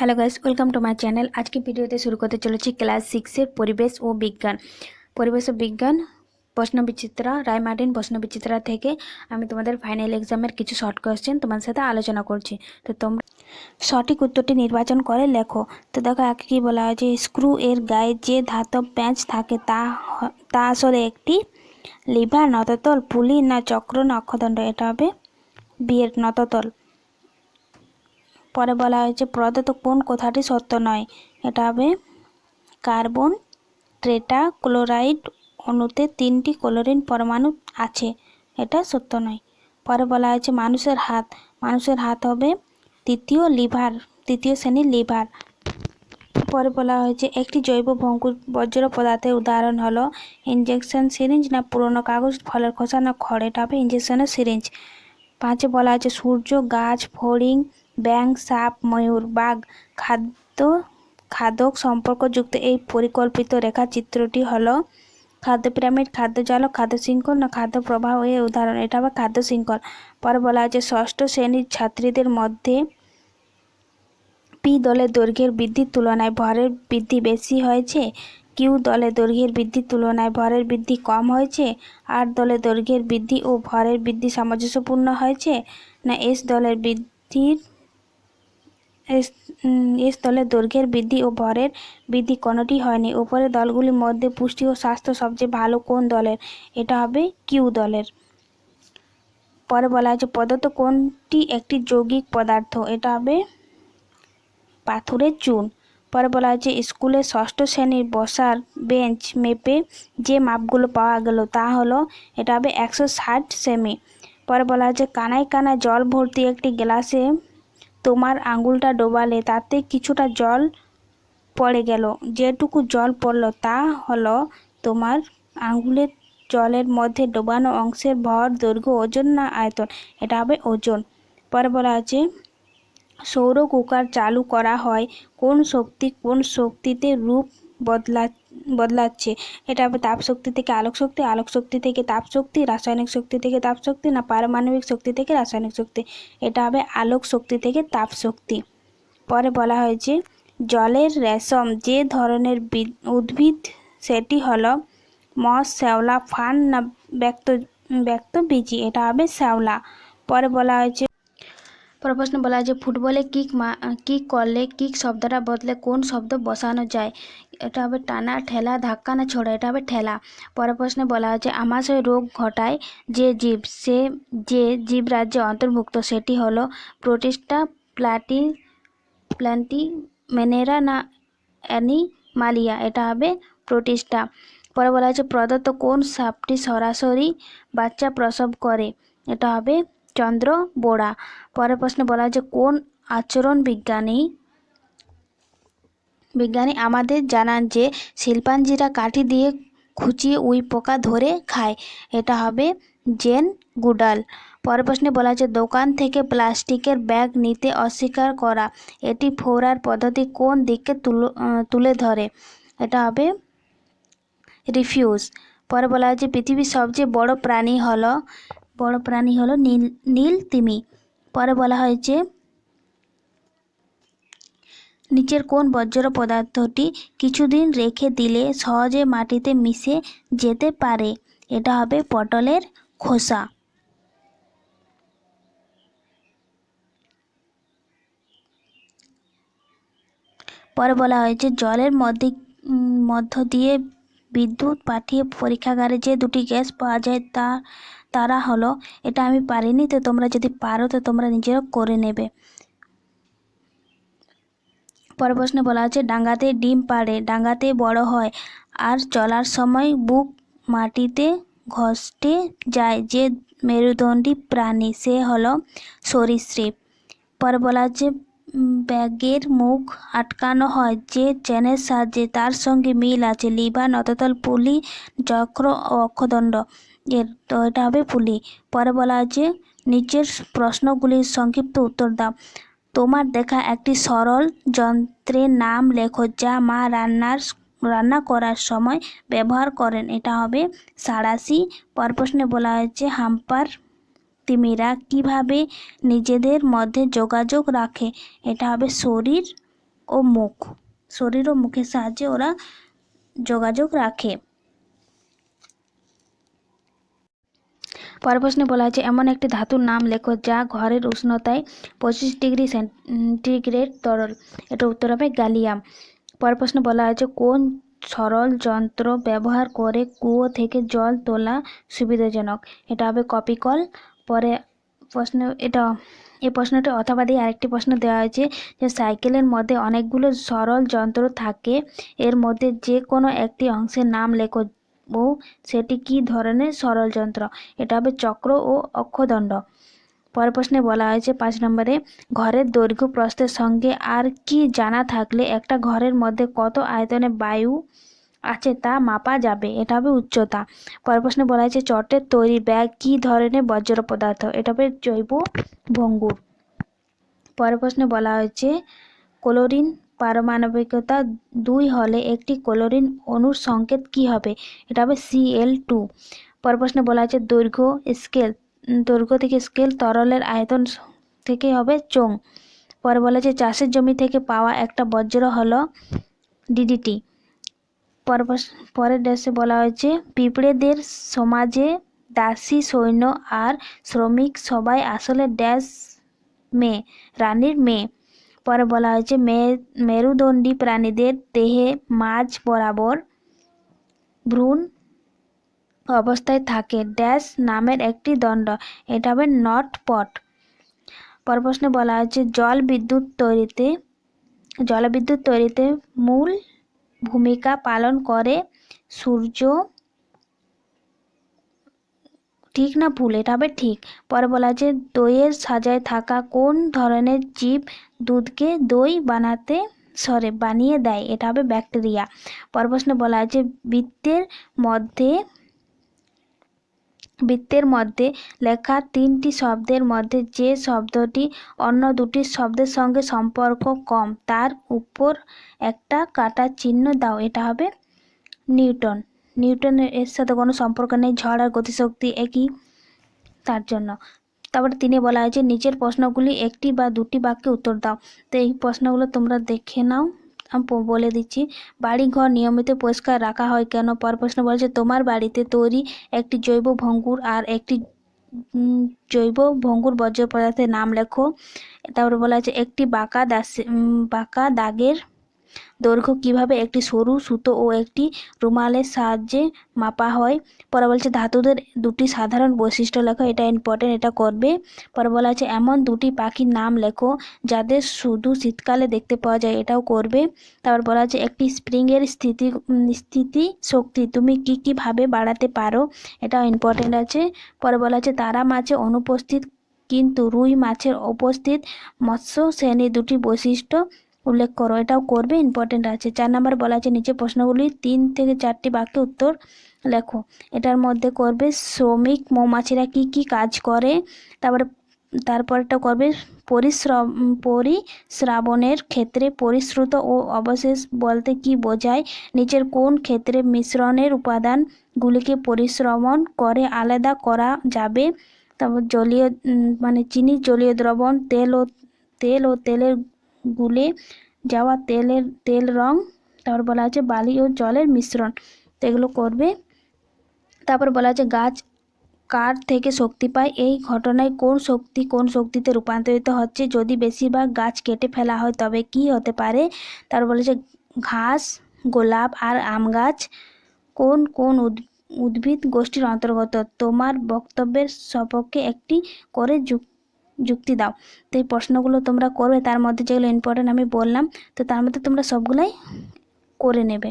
Hello guys welcome to my channel আজকে ভিডিওতে শুরু করতে চলেছি ক্লাস সিক্সের পরিবেশ ও বিজ্ঞান। পরিবেশ ও বিজ্ঞান, প্রশ্ন বিচিত্রা, রায় মার্টিন প্রশ্ন বিচিত্রা থেকে আমি তোমাদের ফাইনাল এক্সামের কিছু শর্ট কোয়েশ্চেন তোমার সাথে আলোচনা করছি। তো তোমরা সঠিক উত্তরটি নির্বাচন করে লেখো। তো দেখো আগে কী বলা হয়েছে স্ক্রু এর গায়ে যে ধাতব প্যাঁচ থাকে তা তা আসলে একটি লিভার, নততল, পুলি না চক্র না অক্ষদণ্ড এটা হবে বিয়ের নততল। পরে বলা হয়েছে, প্রদত্ত কোন কথাটি সত্য নয়। এটা হবে কার্বন ট্রেটা ক্লোরাইড অণুতে তিনটি ক্লোরিন পরমাণু আছে, এটা সত্য নয়। পরে বলা হয়েছে, মানুষের হাত মানুষের হাত হবে তৃতীয় লিভার, তৃতীয় শ্রেণির লিভার। পরে বলা হয়েছে, একটি জৈব ভঙ্গুর বজ্র পদার্থের উদাহরণ হলো ইঞ্জেকশন সিরিঞ্জ না পুরনো কাগজ ফলের খোসা না খড়, এটা হবে ইঞ্জেকশনের সিরিঞ্জ পাঁচে বলা হয়েছে, সূর্য, গাছ, ফড়িং ব্যাং সাপ, ময়ূর, বাঘ, খাদ্য, খাদক সম্পর্কযুক্ত এই পরিকল্পিত রেখাচিত্রটি হলো খাদ্য পিরামিড, খাদ্য জালক খাদ্য শৃঙ্খল না খাদ্য প্রবাহ এর উদাহরণ। এটা হবে খাদ্য শৃঙ্খল। পরে বলা হয়েছে, ষষ্ঠ শ্রেণির ছাত্রীদের মধ্যে পি দলের দৈর্ঘ্যের বৃদ্ধির তুলনায় ভরের বৃদ্ধি বেশি হয়েছে, কিউ দলের দৈর্ঘ্যের বৃদ্ধির তুলনায় ভরের বৃদ্ধি কম হয়েছে, আর দলের দৈর্ঘ্যের বৃদ্ধি ও ভরের বৃদ্ধি সামঞ্জস্যপূর্ণ হয়েছে, না এস দলের বৃদ্ধির এস উম, দৈর্ঘ্যের বৃদ্ধি ও ভরের বৃদ্ধি কোনোটি হয়নি। উপরের দলগুলির মধ্যে পুষ্টি ও স্বাস্থ্য সবচেয়ে ভালো কোন দলের? এটা হবে কিউ দলের। পরে বলা হয়েছে প্রদত্ত কোনটি একটি যৌগিক পদার্থ? এটা হবে পাথরের চুন। পরে বলা হয়েছে স্কুলের ষষ্ঠ শ্রেণির বসার বেঞ্চ মেপে যে মাপগুলো পাওয়া গেল তা হলো এটা হবে একশো ষাট সেমি। পরে বলা হয়েছে কানায় কানায় জল ভর্তি একটি গ্লাসে তোমার আঙুলটা ডোবালে, তাতে কিছুটা জল পড়ে গেল। যেটুকু জল পড়ল, তা হলো তোমার আঙুলের জলের মধ্যে ডোবানো অংশের ভর, দৈর্ঘ্য, ওজন না আয়তন। এটা হবে ওজন। পরে বলা আছে সৌর কুকার চালু করা হয় কোন শক্তি, কোন শক্তিতে রূপ বদলা বদলাচ্ছে। এটা তাপ শক্তি থেকে আলোক শক্তি আলোক শক্তি থেকে তাপ শক্তি, রাসায়নিক শক্তি থেকে তাপ শক্তি না পারমাণবিক শক্তি থেকে রাসায়নিক শক্তি। এটা হবে আলোক শক্তি থেকে তাপ শক্তি। পরে বলা হয়েছে, জলের রেশম যে ধরনের উদ্ভিদ, সেটি হলো মস, শ্যাওলা, ফান না ব্যক্ত ব্যক্ত বীজি এটা হবে শ্যাওলা। পরে বলা হয়েছে প্রশ্ন বলা আছে, ফুটবলে কিক কিক করলে কিক শব্দটা বদলে কোন শব্দ বসানো যায়? এটা হবে টানা, ঠেলা, ধাক্কা না ছোড়া? এটা হবে ঠেলা। পরের প্রশ্নে বলা আছে আমাশয় রোগ ঘটায় যে জীব, সে যে জীব রাজ্যে অন্তর্ভুক্ত, সেটি হলো প্রোটিস্টা, প্লাটি প্ল্যান্টি মেনেরা না অ্যানিমালিয়া? এটা হবে প্রোটিস্টা। পরে বলা আছে প্রদত্ত কোন সাপটি সরাসরি বাচ্চা প্রসব করে? এটা হবে চন্দ্র বোড়া পরের প্রশ্নে বলা আছে কোন আচরণ বিজ্ঞানী বিজ্ঞানী আমাদের জানান যে, শিল্পাঞ্জিরা কাঠি দিয়ে খুঁচিয়ে উই পোকা ধরে খায়। এটা হবে জেন গুডাল। পরের প্রশ্নে বলা হয়েছে, দোকান থেকে প্লাস্টিকের ব্যাগ নিতে অস্বীকার করা, এটি ফোরার পদ্ধতি কোন দিকে তুলো তুলে ধরে? এটা হবে রিফিউজ। পরে বলা হয়েছে, পৃথিবীর সবচেয়ে বড় প্রাণী হলো বড় প্রাণী হলো নীল নীল তিমি। পরে বলা হয়েছে নিচের কোন বজ্র পদার্থটি কিছুদিন রেখে দিলে সহজে মাটিতে মিশে যেতে পারে? এটা হবে পটলের খোসা। পরে বলা হয়েছে, জলের মধ্যে মধ্য দিয়ে বিদ্যুৎ পাঠিয়ে পরীক্ষাগারে যে দুটি গ্যাস পাওয়া যায় তা তারা হলো এটা আমি পারিনি তো তোমরা যদি পারো তো তোমরা নিজেরা করে নেবে। পরের প্রশ্নে বলা হচ্ছে ডাঙ্গাতে ডিম পাড়ে ডাঙ্গাতে বড় হয় আর চলার সময় বুক মাটিতে ঘষ্টে যায় যে মেরুদণ্ডী প্রাণী সে হলো সরীসৃপ। পরে বলা উম, ব্যাগের মুখ আটকানো হয়। যে চেনের সাহায্যে তার সঙ্গে মিল আছে। লিভার নততল পুলি চক্র ও অক্ষদণ্ড। এর তো এটা হবে পুলি। পরে বলা আছে নিচের প্রশ্নগুলির সংক্ষিপ্ত উত্তর দাও। তোমার দেখা একটি সরল যন্ত্রের নাম লেখো, যা মা রান্নার, রান্না করার সময় ব্যবহার করেন। এটা হবে সাড়াশি পর প্রশ্নে বলা হয়েছে, হাম্পার তিমিরা কীভাবে নিজেদের মধ্যে যোগাযোগ রাখে, এটা হবে শরীর ও মুখ। শরীর ও মুখের সাহায্যে ওরা যোগাযোগ রাখে। পরের প্রশ্নে বলা হয়েছে, এমন একটি ধাতুর নাম লেখো যা ঘরের উষ্ণতায় পঁচিশ ডিগ্রি সেন্টিগ্রেড তরল। এটা উত্তর হবে গ্যালিয়াম। পরের প্রশ্নে বলা হয়েছে, কোন সরল যন্ত্র ব্যবহার করে কুয়ো থেকে জল তোলা সুবিধাজনক? এটা হবে কপিকল পরে প্রশ্ন, এটা এই প্রশ্নটি অথবা দিয়ে আরেকটি প্রশ্ন দেওয়া হয়েছে যে সাইকেলের মধ্যে অনেকগুলো সরল যন্ত্র থাকে, এর মধ্যে যে কোনো একটি অংশের নাম লেখো। ও সেটি কি ধরনের সরল যন্ত্র? এটা হবে চক্র ও অক্ষদণ্ড। পরের প্রশ্নে বলা হয়েছে পাঁচ নম্বরে, ঘরের দৈর্ঘ্য প্রস্থের সঙ্গে আর কি জানা থাকলে একটা ঘরের মধ্যে কত আয়তনে বায়ু আছে তা মাপা যাবে, এটা হবে উচ্চতা। পরের প্রশ্নে বলা হয়েছে, চটের তৈরি ব্যাগ কি ধরনের বজ্র পদার্থ? এটা হবে জৈব ভঙ্গুর। পরের প্রশ্নে বলা হয়েছে, ক্লোরিন পারমাণবিকতা দুই হলে একটি ক্লোরিন অণুর সংকেত কি হবে? এটা হবে সিএল টু পরের প্রশ্নে বলা হয়েছে, দৈর্ঘ্য স্কেল, দৈর্ঘ্য থেকে স্কেল তরলের আয়তন থেকে হবে চোং পরে বলা হয়েছে, চাষের জমি থেকে পাওয়া একটা বজ্র হলো ডিডিটি পর পরের ড্যাশে বলা হয়েছে, পিঁপড়েদের সমাজে দাসী সৈন্য আর শ্রমিক সবাই আসলে ড্যাশ মেয়ে, রানীর মেয়ে। পরে বলা হয়েছে মেয়ে মেরুদণ্ডী প্রাণীদের দেহে মাঝ বরাবর ভ্রূণ অবস্থায় থাকে। ড্যাশ নামের একটি দণ্ড, এটা হবে নট পট। পর প্রশ্নে বলা হয়েছে জল বিদ্যুৎ তৈরিতে জলবিদ্যুৎ তৈরিতে মূল ভূমিকা পালন করে সূর্য। ঠিক না ভুল? এটা হবে ঠিক। পরে বলা আছে দইয়ের সাজায় থাকা কোন ধরনের জীব দুধকে দই বানাতে সরে বানিয়ে দেয়? এটা হবে ব্যাকটেরিয়া পর প্রশ্নে বলা আছে, বৃত্তের মধ্যে বৃত্তের মধ্যে লেখা তিনটি শব্দের মধ্যে যে শব্দটি অন্য দুটি শব্দের সঙ্গে সম্পর্ক কম, তার উপর একটা কাটা চিহ্ন দাও। এটা হবে নিউটন। নিউটনের এর সাথে কোনো সম্পর্ক নেই, ঝড় আর গতিশক্তি একই তার জন্য। তারপরে তিনি বলা হয়েছে নিচের প্রশ্নগুলি একটি বা দুটি বাক্যে উত্তর দাও। তো এই প্রশ্নগুলো তোমরা দেখে নাও। বলে দিচ্ছি বাড়ি ঘর নিয়মিত পরিষ্কার রাখা হয় কেন? পর প্রশ্ন বলছে, তোমার বাড়িতে তৈরি একটি জৈব ভঙ্গুর আর একটি জৈব ভঙ্গুর বর্জ্য পদার্থের নাম লেখো। তারপরে বলা আছে একটি বাঁকা দাসে বাঁকা দাগের দৈর্ঘ্য কীভাবে একটি সরু সুতো ও একটি রুমালের সাহায্যে মাপা হয়? পরে বলছে ধাতুদের দুটি সাধারণ বৈশিষ্ট্য লেখো, এটা ইম্পর্টেন্ট এটা করবে। পরে বলা আছে এমন দুটি পাখির নাম লেখো যাদের শুধু শীতকালে দেখতে পাওয়া যায়, এটাও করবে। তারপর বলা আছে একটি স্প্রিংয়ের স্থিতি স্থিতি শক্তি, তুমি কি কীভাবে বাড়াতে পারো? এটাও ইম্পর্টেন্ট আছে। পরে বলা আছে তারা মাছে অনুপস্থিত, কিন্তু রুই মাছের উপস্থিত মৎস্য শ্রেণির দুটি বৈশিষ্ট্য উল্লেখ করো, এটাও করবে ইম্পর্টেন্ট আছে। চার নাম্বার বলা আছে, নিচে প্রশ্নগুলি তিন থেকে চারটি বাক্যে উত্তর লেখো। এটার মধ্যে করবে, শ্রমিক মৌমাছিরা কি কি কাজ করে? তারপরে তারপরটা করবে, পরিশ্রম, পরিশ্রাবণের ক্ষেত্রে পরিশ্রুত ও অবশেষ বলতে কি বোঝায়? নিচের কোন ক্ষেত্রে মিশ্রণের উপাদানগুলিকে পরিশ্রমণ করে আলাদা করা যাবে? তারপর জলীয় মানে চিনি, জলীয় দ্রবণ, তেল ও তেল ও তেলের গুলে যাওয়া তেলের, তেল রং, তারপর বলা আছে বালি ও জলের মিশ্রণ। তো এগুলো করবে। তারপর বলা আছে গাছ কার থেকে শক্তি পায়, এই ঘটনায় কোন শক্তি কোন শক্তিতে রূপান্তরিত হচ্ছে, যদি বেশিরভাগ গাছ কেটে ফেলা হয় তবে কি হতে পারে? তারপর বলেছে ঘাস, গোলাপ আর আম গাছ, কোন কোন উদ্ভিদ গোষ্ঠীর অন্তর্গত? তোমার বক্তব্যের সপক্ষে একটি করে যুক্ত যুক্তি দাও। তো এই প্রশ্নগুলো তোমরা করবে, তার মধ্যে যেগুলো ইম্পর্টেন্ট আমি বললাম, তো তার মধ্যে তোমরা সবগুলোই করে নেবে।